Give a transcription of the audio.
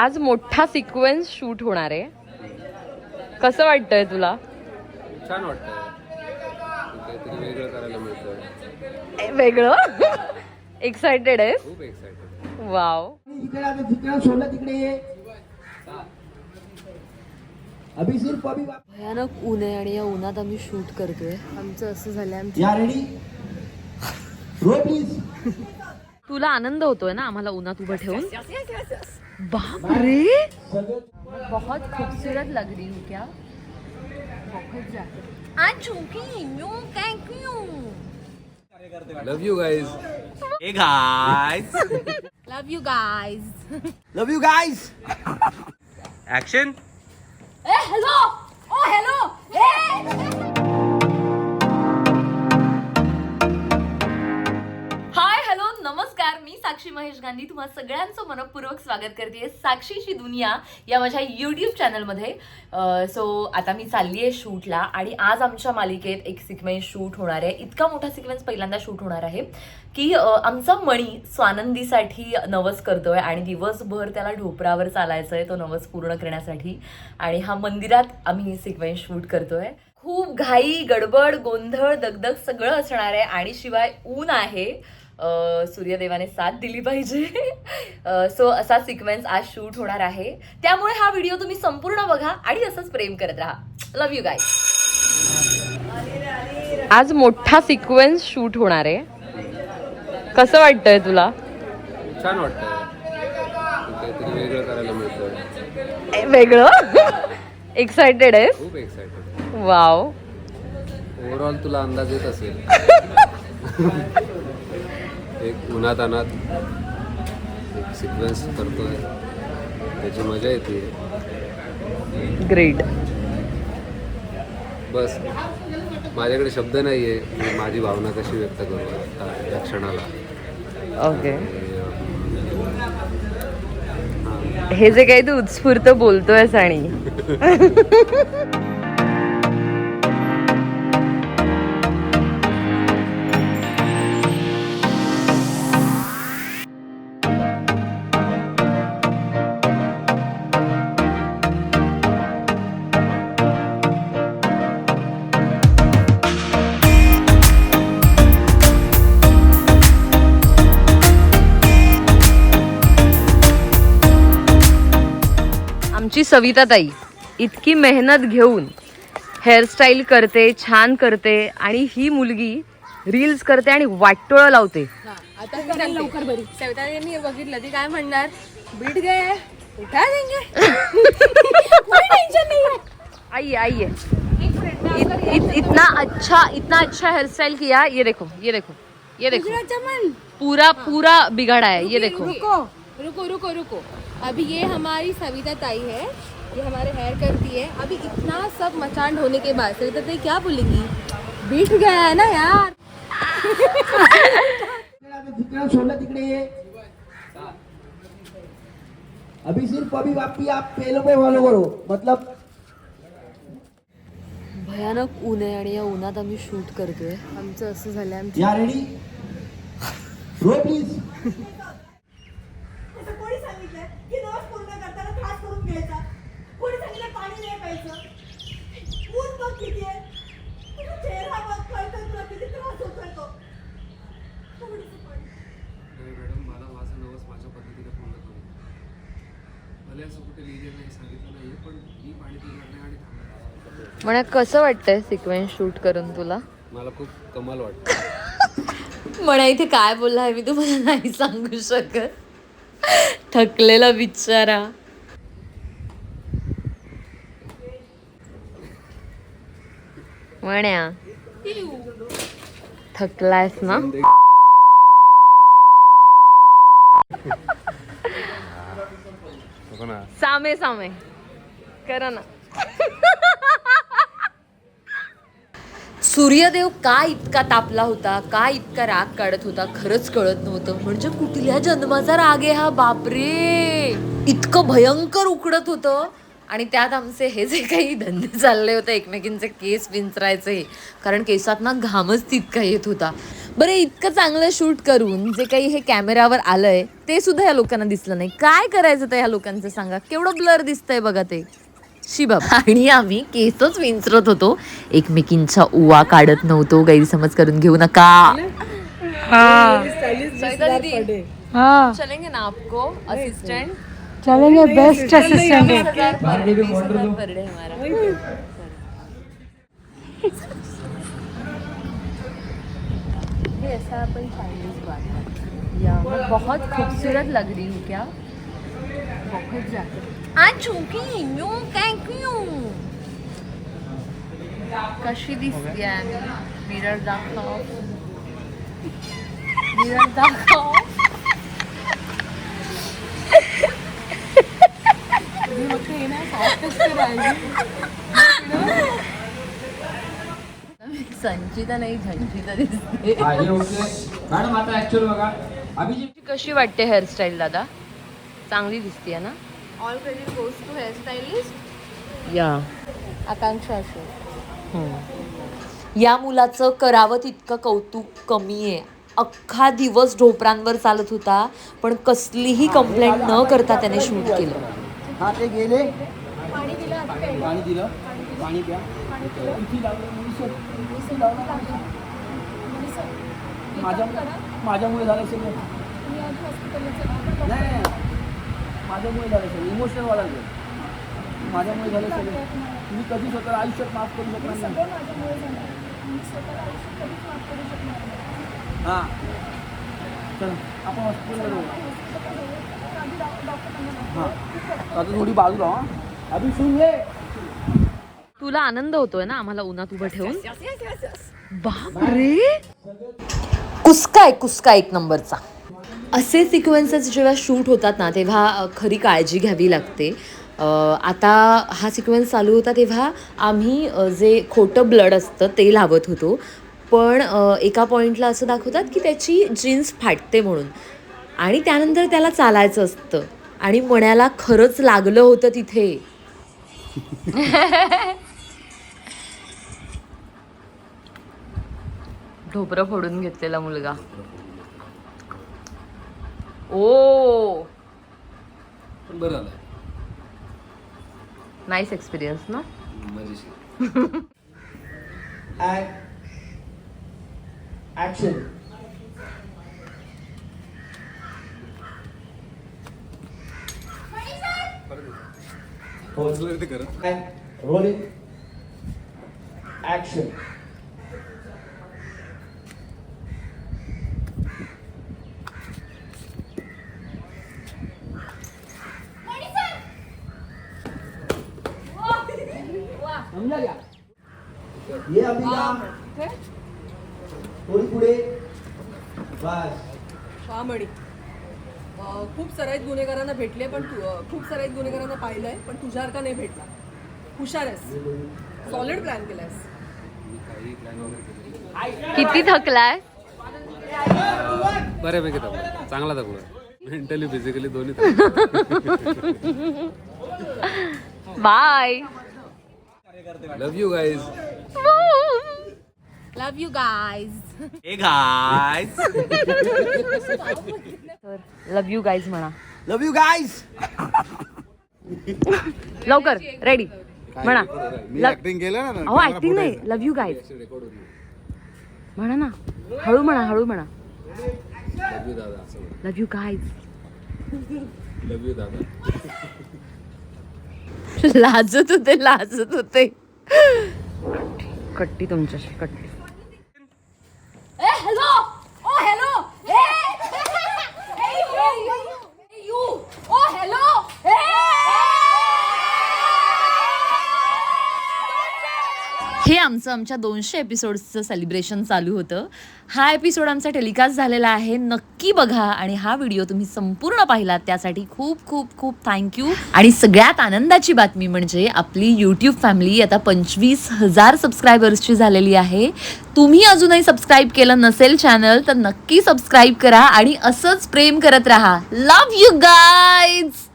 आज मोठा sequence shoot होणार आहे. कसं वाटतंय तुला? छान वेगळं एक्सायटेड आहे खूप एक्साइटेड वाव भयानक ऊन आहे आणि या उन्हात आम्ही शूट करतोय. आमचं असं झालंय आमची या रेडी रो प्लीज तुला आनंद होतोय ना आम्हाला उन्हात उभं ठेवून? बापरे बहुत खूबसूरत लग रही हूँ क्या? बहुत ज्यादा। आज झुकी new thank you love you guys Hey guys! Love you guys Love you guys! Action! ए हेलो ओ हेलो हाय नमस्कार मी साक्षी महेश गांधी तुम्हा सगळ्यांचं मनपूर्वक स्वागत करते साक्षीची दुनिया या माझ्या यूट्यूब चॅनलमध्ये सो आता मी चालली आहे शूटला आणि आज आमच्या मालिकेत एक सिक्वेन्स शूट होणार आहे. इतका मोठा सिक्वेन्स पहिल्यांदा शूट होणार आहे की आमचा मणी स्वानंदीसाठी नवस करतोय आणि दिवसभर त्याला ढोपरावर चालायचं आहे तो नवस पूर्ण करण्यासाठी आणि हा मंदिरात आम्ही सिक्वेन्स शूट करतोय. खूप घाई गडबड गोंधळ दगदग सगळं असणार आहे आणि शिवाय ऊन आहे. सूर्यदेवाने साथ दिली पाहिजे. सो असा सिक्वेन्स आज शूट होणार आहे. त्यामुळे हा व्हिडिओ तुम्ही संपूर्ण बघा आणि असंच प्रेम करत राहा. लव्ह यू गाय आज मोठा सिक्वेन्स शूट होणार आहे. कसं वाटतंय तुला? छान वाटतं काहीतरी वेगळं करायला मिळतं ए, वेगळं? एक्सायटेड आहे खूप एक्साइटेड वाव ओव्हरऑल तुला अंदाज येत असेल. एक उन्हात अनात एक सिक्वेन्स करतोय. त्याची मजा येते. ग्रेट बस. माझ्याकडे शब्द नाही आहे मी माझी भावना कशी व्यक्त करू आता या क्षणाला? ओके हे जे काही तू उत्स्फूर्त बोलतोयस आणि. आमची सविता ताई इतकी मेहनत घेऊन हेअरस्टाईल करते छान करते आणि ही मुलगी रील्स करते आणि वाटोळं लावते. आता करेल लवकर बरी सविताने बघितलं ती काय म्हणणार? बीट गए उठा देंगे. कोई टेन्शन नाही है आइए आइए इत, इत, इतना अच्छा इतना अच्छा हेयर स्टाइल किया. ये देखो ये देखो ये देखो. गुजरात चमन. पूरा पूरा बिगाड़ा है ये देखो. रुको रुको रुको रुको. अभी ये हमारी सविता ताई है ये हमारे हेयर करती है। अभी इतना सब मचान होने के बाद सविता ताई क्या बोलेंगी? बीट गया है ना यार? सोडलं तिकडे अभी सिर्फ अभी वापी आप पेलो पे फॉलो करो मतलब भयानक ऊन आहे आणि या उन्हात आम्ही शूट करतोय. आमचं असं झालंय आमची या रेडी रो प्लीज असं कोणी सांगितलंय की नवस पूर्ण करताना त्रास करून घ्यायचा कोणी सांगितलं पाणी नाही प्यायचं ऊन बघ किती आहे. तुझा चेहरा बघ कळतोय तुला किती त्रास होतोय तो. थोडीसं पाणी. नाही मॅडम मला माझं नवस माझ्या पद्धतीने पूर्ण करू भले असं कुठे लिहिलेलं नाही सांगितलं नाही पण मी पाणी पिणार नाही आणि थांबणार म्हणे कसं वाटतंय सिक्वेन्स शूट करून तुला? मला खूप कमाल वाटतं. म्हणा इथे काय बोलला आहे मी तुम्हाला नाही सांगू शकत. थकलेला बिचारा म्हण्या थकलायस ना? ना. सामे सामे. करा ना. सूर्यदेव का इतका तापला होता का इतका राग काढत होता खरंच कळत नव्हतं. म्हणजे कुठल्या जन्माचा राग आहे हा? बापरे! इतकं भयंकर उकडत होतं. आणि त्यात आमचे हे जे काही धंदे चालले होते एकमेकींचे केस विंचरायचे कारण केसात ना घामच तितका येत होता. बरं इतकं चांगलं शूट करून जे काही हे कॅमेरावर आलंय ते सुद्धा या लोकांना दिसलं नाही. काय करायचं त्या ह्या लोकांचं सांगा? केवढं ब्लर दिसतंय बघा ते. शी बाबा आणि आम्ही केसच विंचरत होतो. एकमेकींचा उवा काढत नव्हतो गैरसमज करून घेऊ नका. चलेंगे ना आपको असिस्टेंट चलेंगे बेस्ट असिस्टेंट पर डे हमारा ये ऐसा अपन चाइनीज बात है। या मैं बहुत खूबसूरत लग रही हूँ क्या? बहुत ज्यादा। आज चुकी न्यू थँक यू कशी दिसते मी मिरर दाखव। मिरर दाखव। संचिता नाही झंचिता दिसते. ओके. मॅडम आता ऍक्च्युअल बघा. अभिजित कशी वाटते हेअरस्टाईल दादा? चांगली दिसते ना? All credit goes to hair stylist या. आकांक्षा अशोक. या मुलाचं करावं तितकं कौतुक कमी आहे. अख्खा दिवस ढोपरांवर चालत होता पण कसलीही कंप्लेंट न करता त्याने शूट केलं. हा ते गेले. दिलं. पाणी प्या. मुलीसर. इथे लावलं. माझ्या माझ्यामुळे झालं सगळं. नाही. माझ्यामुळे झालं सगळं. इमोशनल वाला माझ्यामुळे झालं सगळं. मी कधी स्वतः आयुष्यात माफ करू शकणार नाही. हां. चल आपण हॉस्पिटलला जाऊ. हां. आता थोडी बाजूला हां. अभि सुन तुला आनंद होतोय ना आम्हाला उन्हात उभं ठेवून? बापरे! कुसका आहे कुसका एक नंबरचा? असे सिक्वेन्सेस जेव्हा शूट होतात ना तेव्हा खरी काळजी घ्यावी लागते. आता हा सिक्वेन्स चालू होता तेव्हा आम्ही जे खोटं ब्लड असतं ते लावत होतो. पण एका पॉईंटला असं दाखवतात की त्याची जीन्स फाटते म्हणून. आणि त्यानंतर त्याला चालायचं असतं. आणि मण्याला खरंच लागलं होतं तिथे. ढोपरं फोडून घेतलेला मुलगा. ओ! बरं नाईस एक्सपिरियन्स ना? ऍक्शन रोलिंग ऍक्शन ये अभिका थोडी पुढे. बस. खूप सराईत गुन्हेगारांना भेटले पण तू खूप सराईत गुन्हेगारांना पाहिलंय पण तुझ्यासारखा नाही भेटला. हुशार आहेस. सॉलिड प्लॅन केलायस मी काही प्लॅन वगैरे केले किती थकलाय? बऱ्यापैकी दाखवलं चांगला दाखवलं मेंटली फिजिकली दोन्ही थकलो. Bye love you guys love you guys Hey guys. Love you guys म्हणा. लव यू गाईज लवकर रेडी म्हणा. मी ऍक्टिंग केलं ना अहो ऍक्टिंग नाही. लव यू गाईज म्हणा ना. हळू म्हणा हळू म्हणा. लव यू दादा असं. Love you guys love you दादा. लाजत होते लाजत होते. कट्टी तुमच्याशी कट्टी हॅलो ओ हॅलो यू ओ हॅलो हे आमचं आमच्या दोनशे एपिसोड्सचं सेलिब्रेशन चालू होतं. हा एपिसोड आमचा टेलिकास्ट झालेला आहे. नक्की बघा आणि हा व्हिडिओ तुम्ही संपूर्ण पाहिलात त्यासाठी खूप खूप खूप थँक्यू आणि सगळ्यात आनंदाची बातमी म्हणजे आपली यूट्यूब फॅमिली आता पंचवीस हजार सबस्क्रायबर्सची झालेली आहे. तुम्ही अजूनही सबस्क्राईब केलं नसेल चॅनल तर नक्की सबस्क्राईब करा आणि असंच प्रेम करत राहा. लव यू गाईज